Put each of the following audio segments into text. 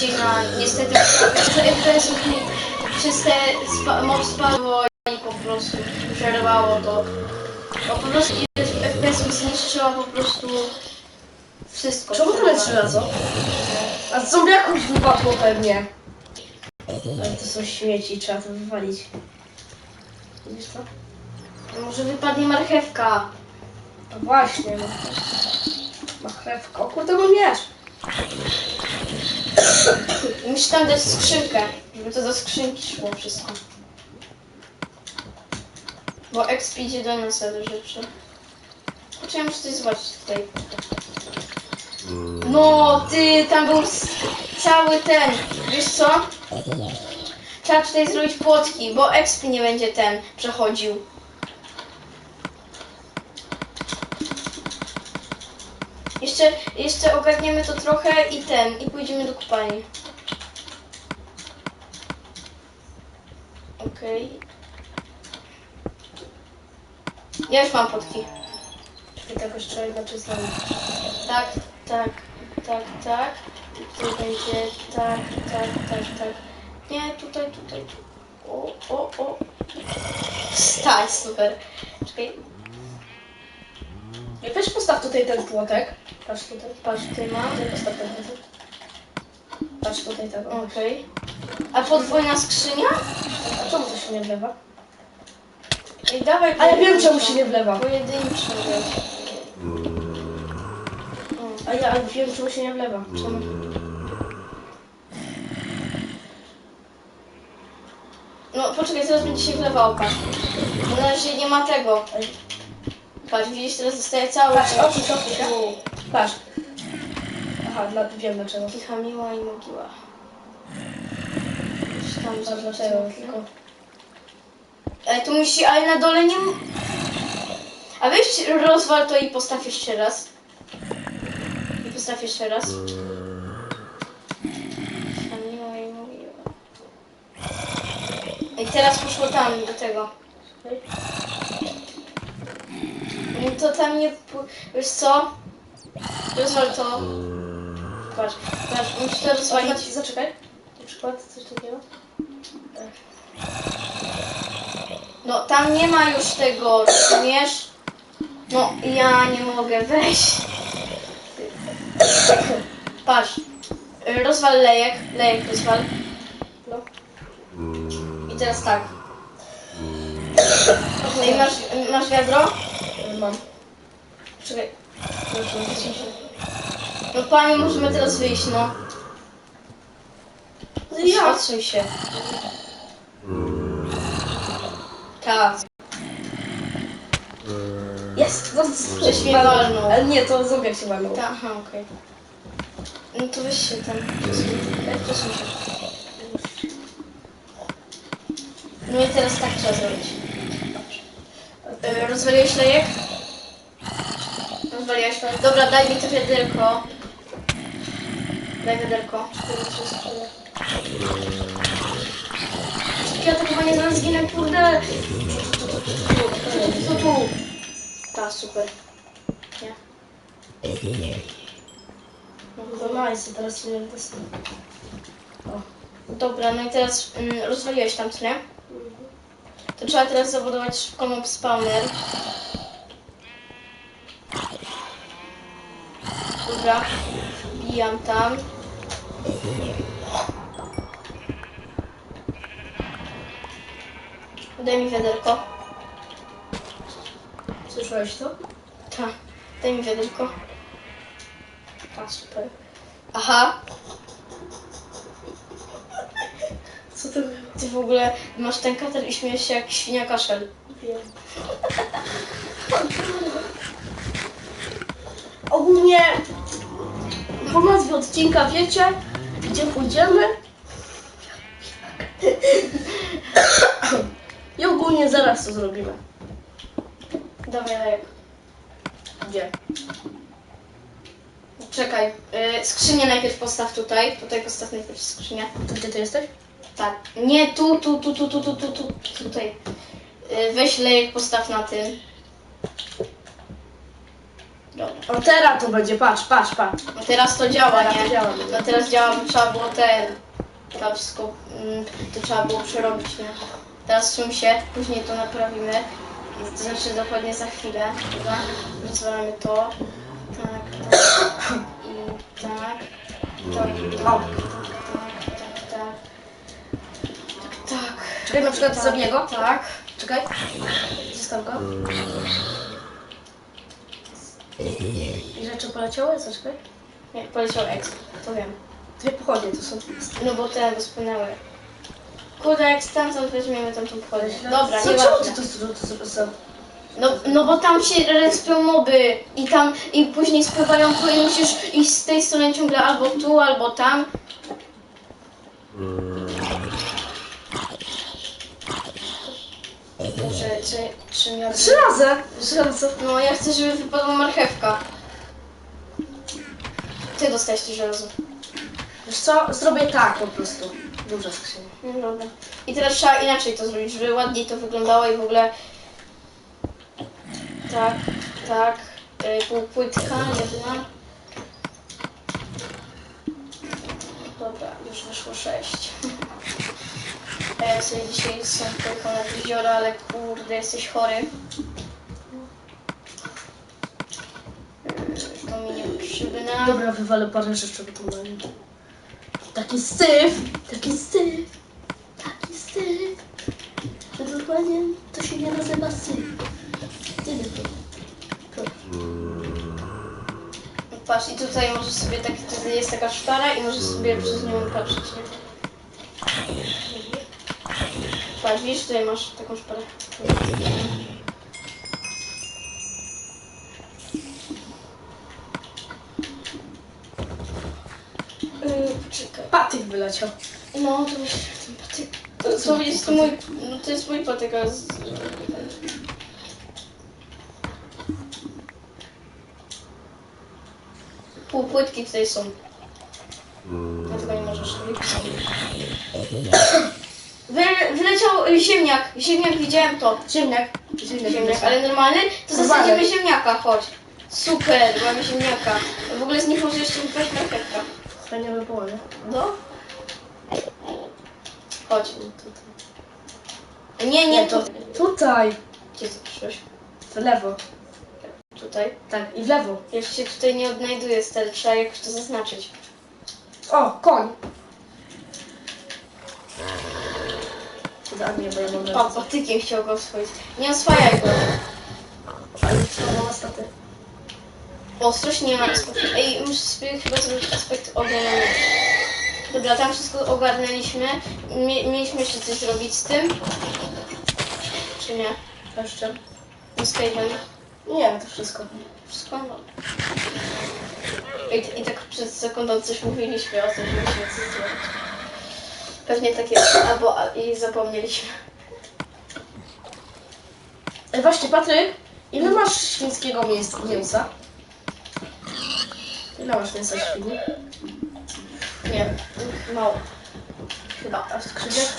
ścina. Niestety FPS-ów mi przez te spa, spadło i po prostu przerwało to. Bo po prostu FPS mi zniszczyła po prostu wszystko. Czemu tyle trzy razy? A z zombiaków wypadło pewnie. Ale to są śmieci, trzeba to wywalić. Widzisz co? Może wypadnie marchewka. No właśnie, no. Marchewka. O kurde, miecz. Musisz tam dać skrzynkę, żeby to do skrzynki szło wszystko. Bo exp idzie do nas ale rzeczy. Kurczę, ja muszę coś zobaczyć tutaj. No, ty, tam był cały ten, wiesz co? Trzeba tutaj zrobić płotki, bo exp nie będzie ten przechodził. Jeszcze, ogarniemy to trochę i ten, i pójdziemy do kopalni. Okej. Ja już mam potki. Czyli tak jeszcze inaczej znam. Tak, tak, tak, tak. I tu będzie tak, tak, tak, tak. Nie, tutaj, tutaj, tu. O, o, o. Stań, super. Czekaj, Ja weź postaw tutaj ten płotek. Patrz tutaj. patrz, tutaj mam. Tutaj postaw ten płotek. Patrz tutaj tego. Okej. A podwójna skrzynia? A czemu to się nie wlewa? Ej, dawaj A ja wiem czemu się nie wlewa. Pojedynczą, wiesz. A ja wiem czemu się nie wlewa. Czemu? No poczekaj, teraz będzie się wlewało, patrz. Na razie nie ma tego. Ej, Patrz, widzisz, teraz zostaje cały. Patrz, oczy, oczy. Patrz. Aha, dla, wiem dlaczego. Kicha miła i mogiła. Już tam Patrz dlaczego, tylko... Ale tu musi, ale na dole nie... A weź rozwal to i postaw jeszcze raz. I postaw jeszcze raz. Kicha miła i mogiła. I teraz poszło tam, do tego. No to tam nie... Wiesz co? Rozwal to. Patrz, patrz, musisz to rozwalić. Zaczekaj. Na przykład coś takiego. No tam nie ma już tego, rozumiesz? No ja nie mogę, weź. Patrz, rozwal lejek, lejek rozwal. No. I teraz tak. Ej, masz, masz wiadro? Mam. Czekaj. No panie, możemy teraz wyjść, no. Ja. Odsuń się. Tak. Jest! No, walnął. Ale nie, to zombiak się walnął. Ta, aha, okej. No to weź się tam. przesuń się. No i teraz tak trzeba zrobić. E, Rozwaliłeś lejek? Rozwaliłeś lejek? Dobra, daj mi to wiaderko. Daj wiaderko. Ja to chyba nie zaraz zginę, kurde. Co tu? Ta, super. Nie? No nice, teraz się dostanę. Dobra, no i teraz mm, rozwaliłeś tam, co nie? To trzeba teraz zabudować szybko mob spawner. Dobra, wbijam tam. Daj mi wiaderko. Słyszałeś to? Ta, daj mi wiaderko. Ta, super. Aha, Co to było? ty w ogóle masz ten kater i śmiejesz się jak świnia kaszel. Wiem. Ogólnie po nazwie odcinka wiecie, gdzie pójdziemy. I ogólnie zaraz to zrobimy. Dawaj, lejek. Gdzie? Czekaj, y, skrzynię najpierw postaw tutaj. Tutaj postaw najpierw skrzynię. To gdzie ty jesteś? Tak. Nie, tu, tu, tu, tu, tu, tu, tu, tu tutaj. Y, weź lejek, postaw na tym. O teraz to będzie, patrz, patrz, patrz. No teraz to działa, Teraz to nie? działa. No teraz działa, bo trzeba było ten... Tam wszystko... mm, To trzeba było przerobić, nie? Teraz czym się, później to naprawimy. To znaczy dokładnie za chwilę. Dobra? Rozwalamy to. Tak, tak. I tak. Tak, tak, tak, tak, tak. Tak, tak. Czekaj, na przykład tak, zabiję go. Tak. Czekaj. Zostaw go. I rzeczy poleciały? Zaczekaj. Nie, poleciał X, to wiem. Dwie pochodnie to są. No bo te go spłynęły. Kurde, jak stamtąd weźmiemy tam tą pochodę. Dobra, Co, nie czemu ty to to, to, to, No, no bo tam się respią moby i tam i później spływają tu i musisz iść z tej strony ciągle albo tu, albo tam. Czy, czy, czy miał... Trzy razy! Trzy razy. No ja chcę, żeby wypadła marchewka. Ty dostałeś to żelazo. Wiesz co? Zrobię tak po prostu. Duża skrzynia. No dobra. I teraz trzeba inaczej to zrobić, żeby ładniej to wyglądało i w ogóle... Tak, tak. Yy, półpłytka, jedna. Dobra, już wyszło sześć. A ja sobie dzisiaj sam pojechał na jezioro, ale kurde, jesteś chory. Yy, To mi nie przybyna. Dobra, wywalę parę rzeczy, mam. Taki syf! Taki syf! Taki syf! To dokładnie to się nie nazywa syf. Tyle to. to. Patrz, i tutaj możesz sobie tak, jest taka szpara i możesz sobie przez nią patrzeć, nie? Patrz, widzisz, tutaj masz taką szparę. Yy, Poczekaj. Patyk wyleciał. No, to jest ten patyk. To, to jest to mój, no to jest mój patyk, a z... Półpłytki tutaj są. Dlatego nie możesz Wy, Wyleciał y, ziemniak. Ziemniak, widziałem to. Ziemniak. Ziemniak, Ziemniak, ale normalny? To Normalny. zasadzimy ziemniaka, chodź. Super, mamy ziemniaka. W ogóle z nich może jeszcze wypaść marchewka. Było, nie? No. Chodź. Tutaj. Nie, nie, to... Tutaj. Gdzie ty przyszłeś? W lewo. Tutaj. Tak, i w lewo. Ja się tutaj nie odnajduję, stary, trzeba jakoś to zaznaczyć. O, koń. A nie, bo ja mam O, patykiem chciał go oswoić. Nie oswajaj go. Ale co mam staty? Ostrość nie ma. Ej, muszę sobie chyba zrobić aspekt ognia na nóż. Dobra, tam wszystko ogarnęliśmy. Mie mieliśmy jeszcze coś zrobić z tym. Czy nie? Jeszcze? No z cave'em. Nie, to wszystko. Wszystko? No. I, I tak przez sekundę coś mówiliśmy o tym, że musimy coś zrobić. Pewnie tak jest, albo i zapomnieliśmy. Ej, właśnie, Patryk, ile masz świńskiego mięs mięsa? Ile masz mięsa świni? Nie, mało. Chyba. A w skrzyniach?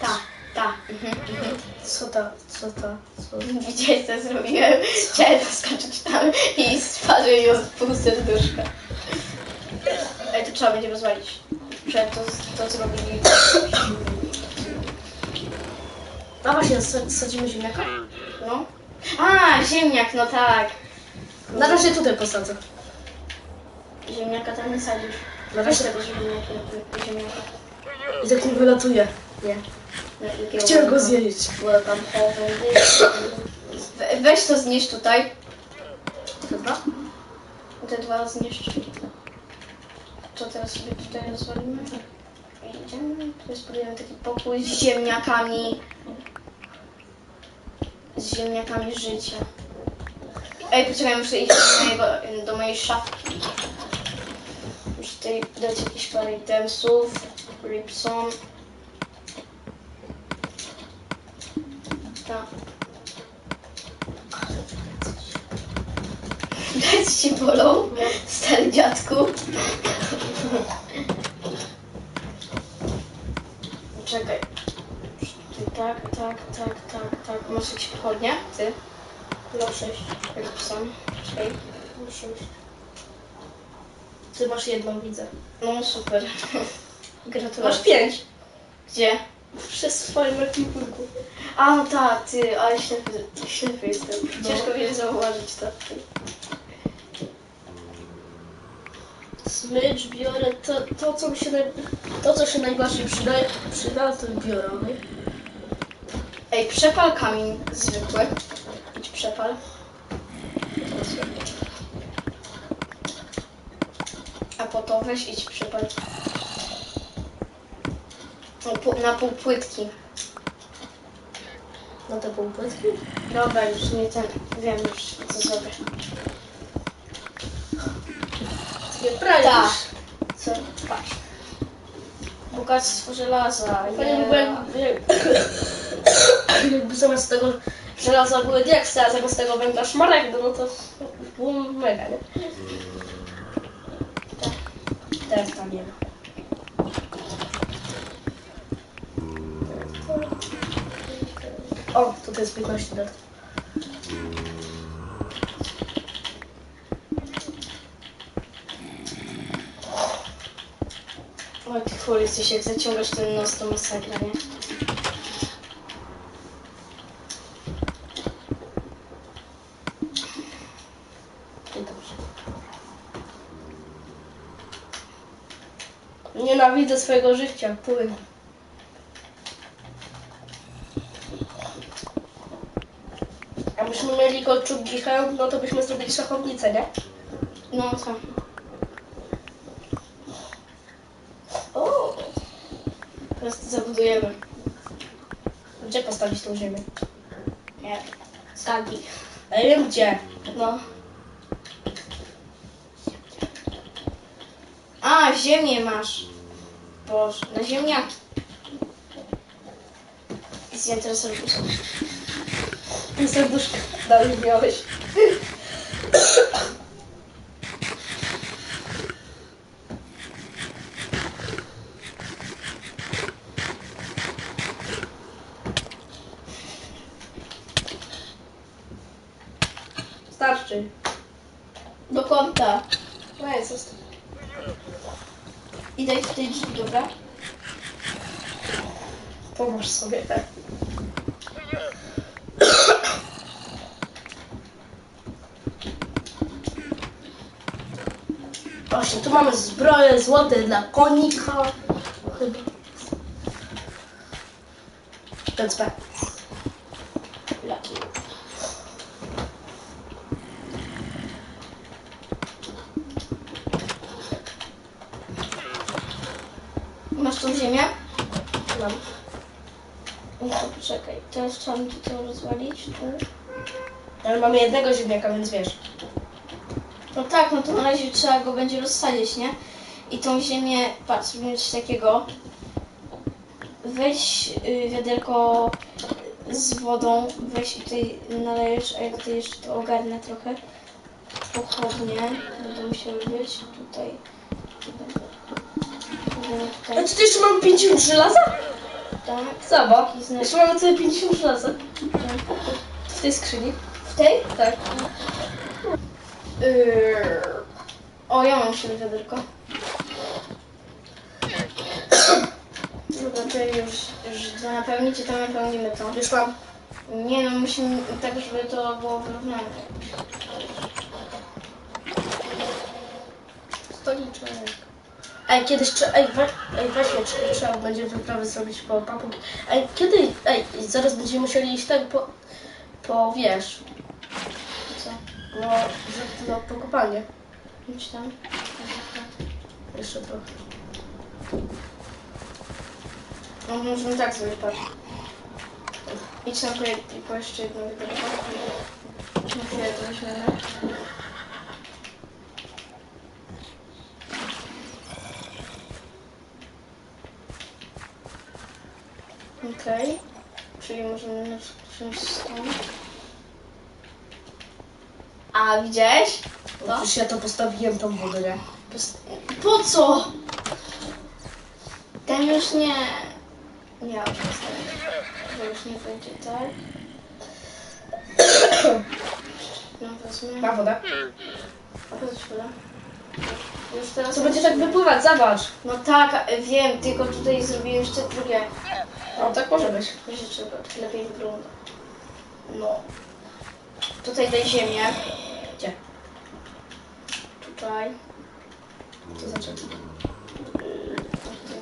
Ta, ta. Mhm, mhm. Co ta, co ta, co? Widziałeś co zrobiłem? Chciałem skoczyć tam i spadłem i od pół serduszka. Ej, to trzeba będzie rozwalić. Przed to, to zrobili. A właśnie, sa- sadzimy ziemniaka? No. A, ziemniak, no tak. Na razie tutaj posadzę. Ziemniaka tam nie sadzisz. Na Weź razie tego ziemniaka. ziemniaka. I tak wylatuje. Nie. Chciałem go zjeść. Welcome home. We- Weź to zniszcz tutaj. Chyba? Te dwa zniszcz. To teraz sobie tutaj rozwalimy. Idziemy. Tu jest podejmę taki pokój z ziemniakami. Z ziemniakami życia. Ej, poczekaj, muszę iść do, mojego, do mojej szafki. Muszę tutaj dać jakieś parę itemsów. Ripson. Tak. Plecy ci bolą, stary dziadku. Czekaj. Ty, tak, tak, tak, tak, tak. Masz jakieś pochodnie? Ty? No sześć. Jak sam. Ej, muszę iść. Ty masz jedną, widzę. No super. Masz Gratulacje. pięć. Gdzie? Przez swoim ekwipunku. A no tak, ty, ale ślepy, ślepy jestem. No. Ciężko mi zauważyć to. Smycz biorę to, to, co mi się naj... to, co się najbardziej przydaje, przyda, to biorę. Ej, przepal kamień zwykły. Idź przepal. A po to weź idź przepal. Na pół, na pół płytki. Na te półpłytki. Dobra, już nie ten. Wiem już co zrobię. Tak. Co? Patrz. Bogactwo żelaza. Fajnie by nie. było, jakby, jakby zamiast tego żelaza były diaksy, a zamiast tego węgla szmaragdy, no to było mega, nie? Tak. Teraz tam nie ma. O, tutaj jest 15 lat. Chuj, jesteś jak zaciągasz ten nos, to masakra, nie? Nienawidzę swojego życia, płyn. A myśmy mieli kolczuk gichę, no to byśmy zrobili szachownicę, nie? No co? O, Zabudujemy. gdzie postawić tą ziemię? Nie. Sagi. A ja wiem gdzie. No. A, ziemię masz. Boże, na ziemniaki. Zjem teraz. I serduszko dalej miałeś. Starczy. Do kąta. No jest, jest. I daj tutaj drzwi, dobra? Pomóż sobie, tak. Właśnie, tu mamy zbroje złote dla konika. Chyba. Więc tak. Laki. Masz tą ziemię? Mam. No to poczekaj. Teraz trzeba mi tu to rozwalić. Tu. Ale mamy jednego ziemniaka, więc wiesz. No tak, no to na razie trzeba go będzie rozsadzić, nie? I tą ziemię, patrz, robimy coś takiego. Weź y, wiaderko z wodą, weź i tutaj nalejesz, a ja tutaj jeszcze to ogarnę trochę. Pochodnie będą musiały być tutaj. Będą A tutaj, tutaj jeszcze mamy 50 żelaza? Tak. Zobacz. Jeszcze mamy tutaj 50 żelaza. tak. W tej skrzyni. W tej? Tak. Yy. O, ja mam sobie wiaderko. Dobra, to już, już to napełnicie, to napełnimy to. Już mam. Nie no, musimy tak, żeby to było wyrównane. Stoliczek. Ej, kiedyś ej, we, ej weźmy, czy trzeba będzie wyprawy zrobić po papugi. Ej, kiedy, ej, zaraz będziemy musieli iść tak po, po, wiesz, Co? no, że, no po kopalnię. Idź tam. Jeszcze trochę. No, możemy tak zrobić, patrz. Idź tam po, po jeszcze jedno wiaderko. Na chwilę to weźmiemy. Okej. Czyli możemy wziąć stąd. A, widziałeś? No. Przecież ja to postawiłem tą wodę, nie? Pos- Po co? Ten już nie... Nie, już postawię. Bo już nie będzie tak. No wezmę. Ma wodę. A po co ci woda? Już teraz... To będzie tak wypływać, zobacz. No tak, wiem, tylko tutaj zrobiłem jeszcze drugie. No tak może być. Rzeczy tak lepiej wygląda. No. Tutaj daj ziemię. Gdzie? Tutaj. Co znaczy? Tutaj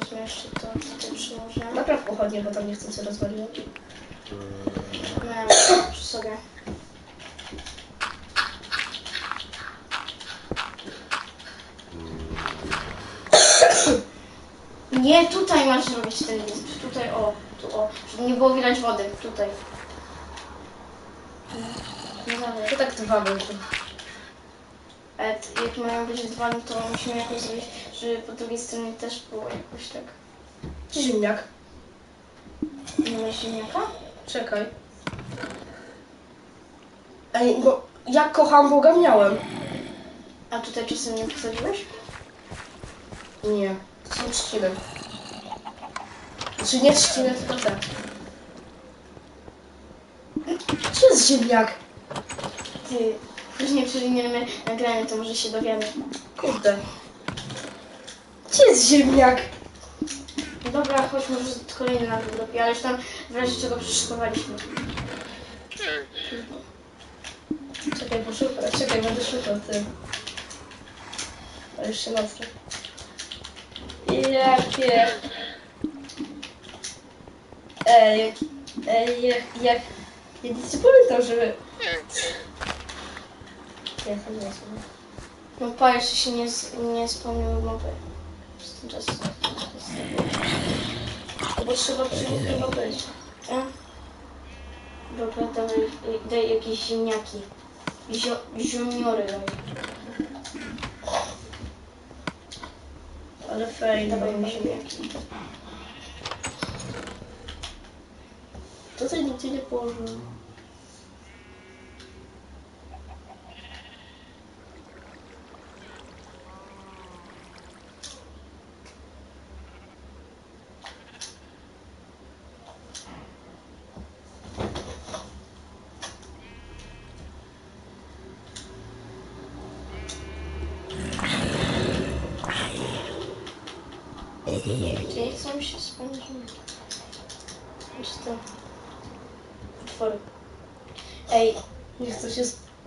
weźmie jeszcze to, co tu przyłożę. Napraw pochodnie, bo tam nie chcę się rozwaliło. Miałem przy sobie. Nie, tutaj masz zrobić ten list. Tutaj, o, tu, o. Żeby nie było widać wody. Tutaj. No dalej. To tak dwa będzie. Ale t- jak mają być dwa, no to musimy jakoś zrobić, żeby po drugiej stronie też było jakoś tak. Ziemniak? Nie ma ziemniaka? Czekaj. Ej, bo ja kocham Boga miałem. A tutaj czasem nie posadziłeś? Nie, są trzciny. Znaczy nie trzciny, tylko te. Gdzie jest ziemniak? Ty, później przewiniemy nagranie, to może się dowiemy. Kurde. Gdzie jest ziemniak? No dobra, chodź, może kolejny nagród robi, ale już tam w razie czego przyszykowaliśmy. Czekaj, poszukaj. Czekaj, będę szukał, ty. Ale się nocne. Jakie... Ej, ej, jak... jak... Ja nic nie pamiętam, żeby... Nie, to nie. No pa, jeszcze się nie, nie spełniły mowy. Przez ten czas. Bo trzeba przy nim chyba być. Dawaj, daj jakieś ziemniaki. Zio, ziomiorę daj. Ale fajnie. Dawaj mi ziemniaki. Tutaj nigdzie nie położę. Gdzie nie chcą się spełnić mowy? Czy to? Utwory. Ej, Nie chcę się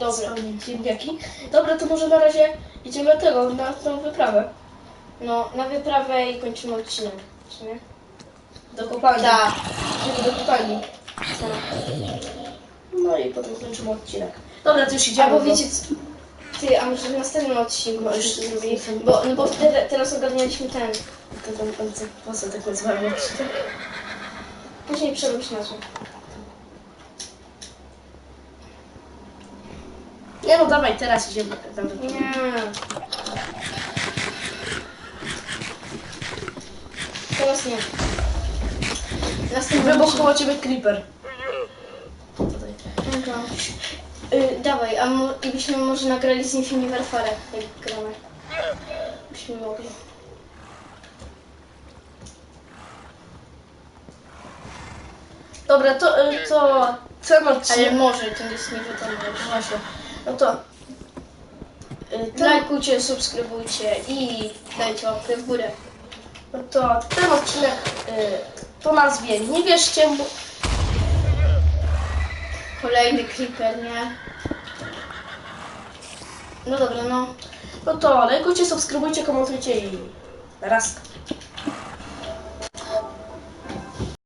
Dobra. ziemniaki. Dobra, to może na razie idziemy do tego, na tą wyprawę. no, na wyprawę i kończymy odcinek. Czy nie? Do kopalni. Tak. Idziemy do kopalni. Tak. No i potem kończymy odcinek. Dobra, to już idziemy. Albo bo- wiecie co? Ty, a może w następnym odcinku No, no, już- już zrobili? Bo, no bo wtedy, teraz ogarnialiśmy ten. To tam końce, po co tak nazywamy odcinek? Później przerobić nazwę. Nie no, dawaj, teraz idziemy. Tam Nie. Teraz nie. Następny Wybuch koło ciebie creeper. Tutaj. Dobra. Y, dawaj, a mo- i byśmy może nagrali z Infinity Warfare, jak gramy. Byśmy mogli. Dobra, to, y, to ten Ale odcinek. może, to jest nie wiadomo. Właśnie. No to. y, Ten, Lajkujcie, subskrybujcie i dajcie łapkę w górę. no to ten odcinek y, po nazwie Nie wierzcie, bo Kolejny creeper, nie? No dobra, no. No to lajkujcie, subskrybujcie, komentujcie i raz.